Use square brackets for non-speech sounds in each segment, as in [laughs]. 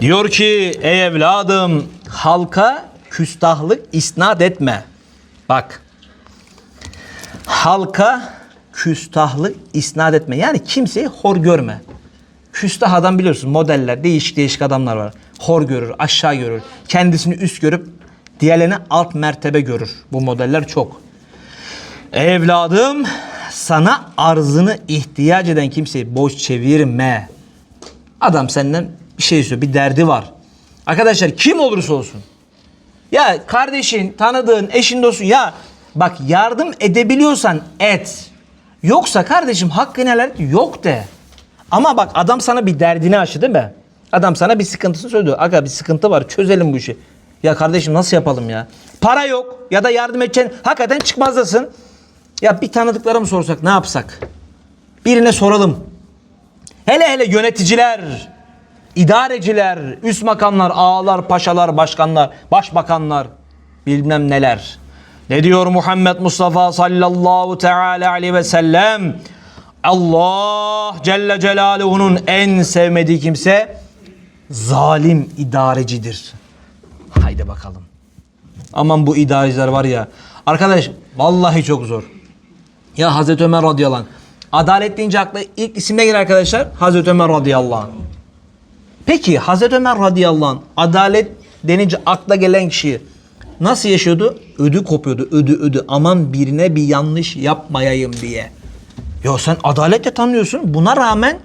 Diyor ki ey evladım halka küstahlık isnat etme. Bak. Halka küstahlık isnat etme. Yani kimseyi hor görme. Küstah adam biliyorsun modeller değişik değişik adamlar var. Hor görür, aşağı görür. Kendisini üst görüp diğerlerini alt mertebe görür. Bu modeller çok. Evladım sana arzını ihtiyaç eden kimseyi boş çevirme. Adam senden bir şey istiyor, bir derdi var. Arkadaşlar kim olursa olsun. Ya kardeşin, tanıdığın, eşin, dostun ya bak yardım edebiliyorsan et. Yoksa kardeşim hakkını helal et yok de. Ama bak adam sana bir derdini aşı değil mi? Adam sana bir sıkıntısını söylüyor. Aga bir sıkıntı var çözelim bu işi. Ya kardeşim nasıl yapalım ya? Para yok ya da yardım edeceksin hakikaten çıkmazdasın. Ya bir tanıdıklara mı sorsak ne yapsak? Birine soralım. Hele hele yöneticiler, idareciler, üst makamlar, ağalar, paşalar, başkanlar, başbakanlar, bilmem neler. Ne diyor Muhammed Mustafa sallallahu teala aleyhi ve sellem? Allah Celle Celaluhu'nun en sevmediği kimse zalim idarecidir. Haydi bakalım. Aman bu idareciler var ya. Arkadaş vallahi çok zor. Ya Hazreti Ömer radıyallahu anh. Adalet deyince akla ilk isim ne gelir arkadaşlar? Hazreti Ömer radıyallahu anh. Peki Hazreti Ömer radıyallahu anh adalet denince akla gelen kişi nasıl yaşıyordu? Ödü kopuyordu. Ödü ödü. Aman birine bir yanlış yapmayayım diye. Ya sen adaletle tanıyorsun. Buna rağmen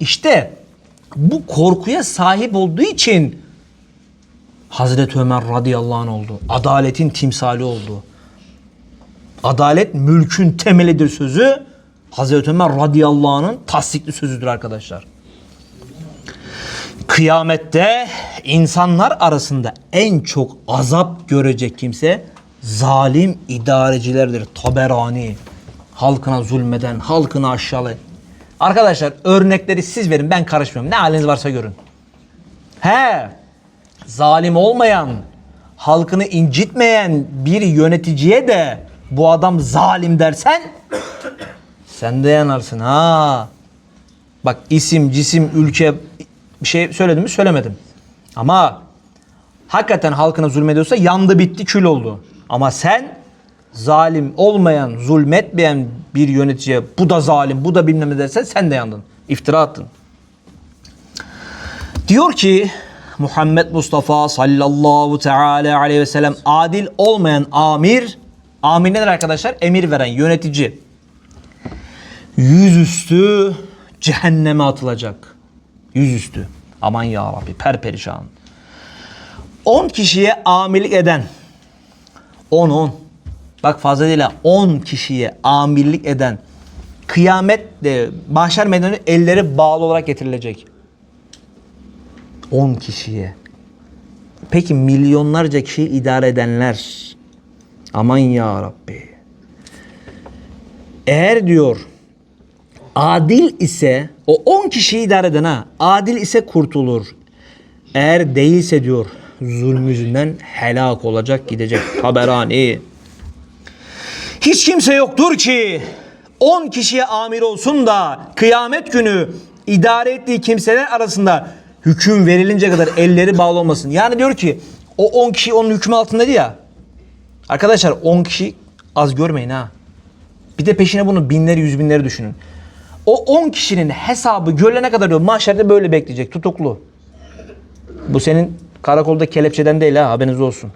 işte bu korkuya sahip olduğu için Hazreti Ömer radıyallahu anh oldu. Adaletin timsali oldu. Adalet mülkün temelidir sözü. Hazreti Ömer radıyallahu anh'ın tasdikli sözüdür arkadaşlar. Kıyamette insanlar arasında en çok azap görecek kimse zalim idarecilerdir. Taberani. Halkına zulmeden, halkını aşağılayan. Arkadaşlar örnekleri siz verin ben karışmıyorum. Ne haliniz varsa görün. He, zalim olmayan, halkını incitmeyen bir yöneticiye de bu adam zalim dersen sen de yanarsın ha. Bak isim, cisim, ülke bir şey söyledim mi söylemedim. Ama hakikaten halkına zulmediyorsa yandı bitti kül oldu. Ama sen zalim olmayan, zulmetmeyen bir yöneticiye bu da zalim, bu da bilmem ne dersen sen de yandın. İftira attın. Diyor ki Muhammed Mustafa sallallahu teala aleyhi ve sellem adil olmayan amir, amir nedir arkadaşlar? Emir veren yönetici. Yüzüstü cehenneme atılacak. Yüzüstü. Aman ya Rabbi perperişan. 10 kişiye amirlik eden 10 10 bak fazla ha 10 kişiye amirlik eden kıyametle mahşer meydanı elleri bağlı olarak getirilecek. 10 kişiye. Peki milyonlarca kişiyi idare edenler aman ya Rabbi. Eğer diyor adil ise o 10 kişiyi idare eden ha adil ise kurtulur. Eğer değilse diyor zulmü yüzünden helak olacak gidecek. [laughs] Taberani. Hiç kimse yoktur ki 10 kişiye amir olsun da kıyamet günü idare ettiği kimseler arasında hüküm verilince kadar elleri bağlı olmasın. Yani diyor ki o 10 kişi onun hükmü altındaydı ya. Arkadaşlar 10 kişi az görmeyin ha. Bir de peşine bunu binleri yüz binleri düşünün. O 10 kişinin hesabı görülene kadar diyor mahşerde böyle bekleyecek tutuklu. Bu senin karakolda kelepçeden değil ha haberiniz olsun.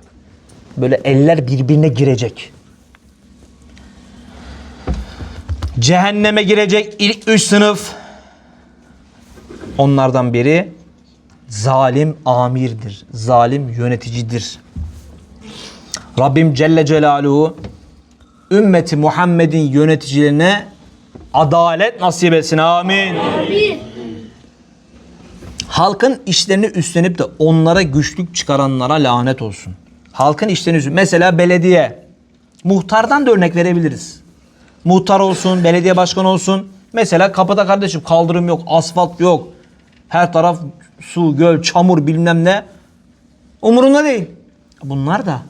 Böyle eller birbirine girecek. Cehenneme girecek ilk üç sınıf. Onlardan biri zalim amirdir. Zalim yöneticidir. Rabbim Celle Celaluhu ümmeti Muhammed'in yöneticilerine adalet nasip etsin. Amin. Halkın işlerini üstlenip de onlara güçlük çıkaranlara lanet olsun. Halkın işlerini üstlenip mesela belediye. Muhtardan da örnek verebiliriz. Muhtar olsun, belediye başkanı olsun. Mesela kapıda kardeşim kaldırım yok, asfalt yok. Her taraf su, göl, çamur bilmem ne. Umurunda değil. Bunlar da.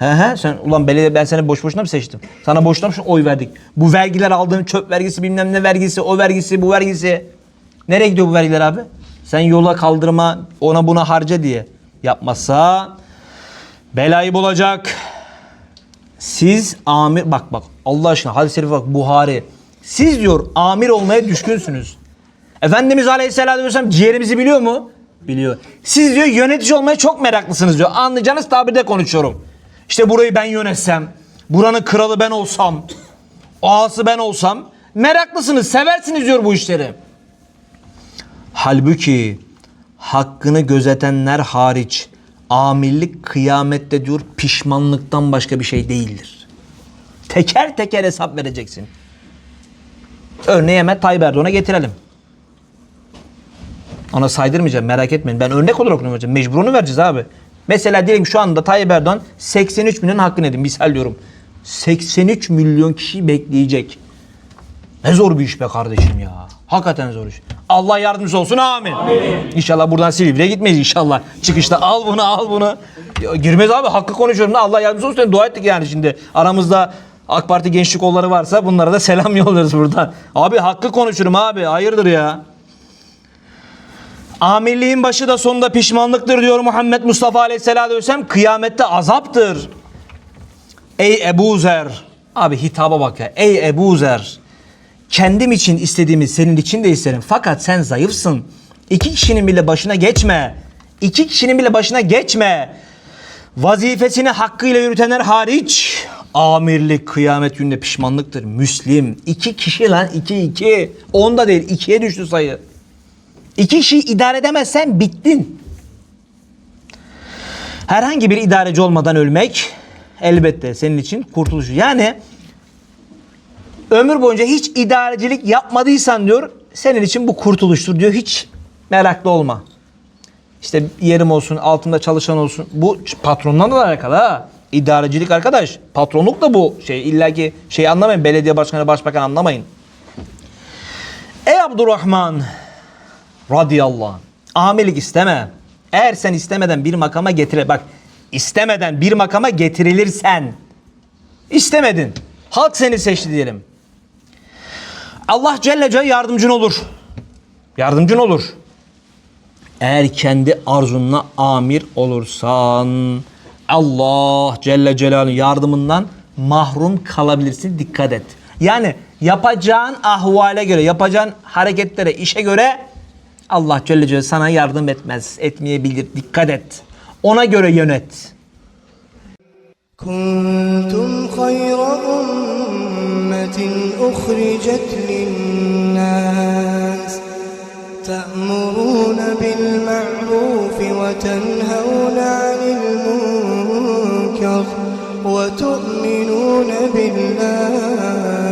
He he sen ulan belediye ben seni boş boşuna mı seçtim? Sana boşuna mı oy verdik? Bu vergiler aldığın çöp vergisi bilmem ne vergisi, o vergisi, bu vergisi. Nereye gidiyor bu vergiler abi? Sen yola kaldırma ona buna harca diye. Yapmazsa belayı bulacak. Siz amir bak bak Allah aşkına hadis-i şerif bak Buhari. Siz diyor amir olmaya düşkünsünüz. Efendimiz Aleyhisselatü Vesselam ciğerimizi biliyor mu? Biliyor. Siz diyor yönetici olmaya çok meraklısınız diyor. Anlayacağınız tabirde konuşuyorum. İşte burayı ben yönetsem, buranın kralı ben olsam, ağası ben olsam meraklısınız, seversiniz diyor bu işleri. Halbuki hakkını gözetenler hariç amirlik kıyamette diyor pişmanlıktan başka bir şey değildir. Teker teker hesap vereceksin. Örneği hemen Tayyip Erdoğan'a getirelim. Ona saydırmayacağım merak etmeyin. Ben örnek olarak onu vereceğim. Mecburunu vereceğiz abi. Mesela diyelim şu anda Tayyip Erdoğan 83 milyon hakkını edin. Misal diyorum. 83 milyon kişi bekleyecek. Ne zor bir iş be kardeşim ya. Hakikaten zor iş. Allah yardımcısı olsun amin. İnşallah buradan Silivri'ye gitmeyiz inşallah. Çıkışta al bunu al bunu. Ya, girmez abi hakkı konuşuyorum da Allah yardımcısı olsun. Dua ettik yani şimdi. Aramızda AK Parti gençlik kolları varsa bunlara da selam [laughs] yollarız buradan. Abi hakkı konuşurum abi hayırdır ya. Amirliğin başı da sonunda pişmanlıktır diyor Muhammed Mustafa Aleyhisselatü Vesselam. Kıyamette azaptır. Ey Ebu Zer. Abi hitaba bak ya. Ey Ebu Zer. Kendim için istediğimi senin için de isterim. Fakat sen zayıfsın. İki kişinin bile başına geçme. İki kişinin bile başına geçme. Vazifesini hakkıyla yürütenler hariç amirlik kıyamet gününde pişmanlıktır. Müslim. iki kişi lan iki iki. Onda değil ikiye düştü sayı. İki kişiyi idare edemezsen bittin. Herhangi bir idareci olmadan ölmek elbette senin için kurtuluş. Yani ömür boyunca hiç idarecilik yapmadıysan diyor senin için bu kurtuluştur diyor. Hiç meraklı olma. İşte yerim olsun, altımda çalışan olsun. Bu patronla da alakalı ha. İdarecilik arkadaş. Patronluk da bu şey. İlla ki şey anlamayın. Belediye başkanı, başbakan anlamayın. Ey Abdurrahman radıyallahu anh. Amirlik isteme. Eğer sen istemeden bir makama getire bak istemeden bir makama getirilirsen istemedin. Halk seni seçti diyelim. Allah Celle Celle yardımcın olur. Yardımcın olur. Eğer kendi arzunla amir olursan Allah Celle Celaluhu yardımından mahrum kalabilirsin. Dikkat et. Yani yapacağın ahvale göre, yapacağın hareketlere, işe göre Allah Celle Celaluhu sana yardım etmez, etmeyebilir. Dikkat et. Ona göre yönet. كنتم خير أمة أخرجت للناس تأمرون بالمعروف وتنهون عن المنكر وتؤمنون بالله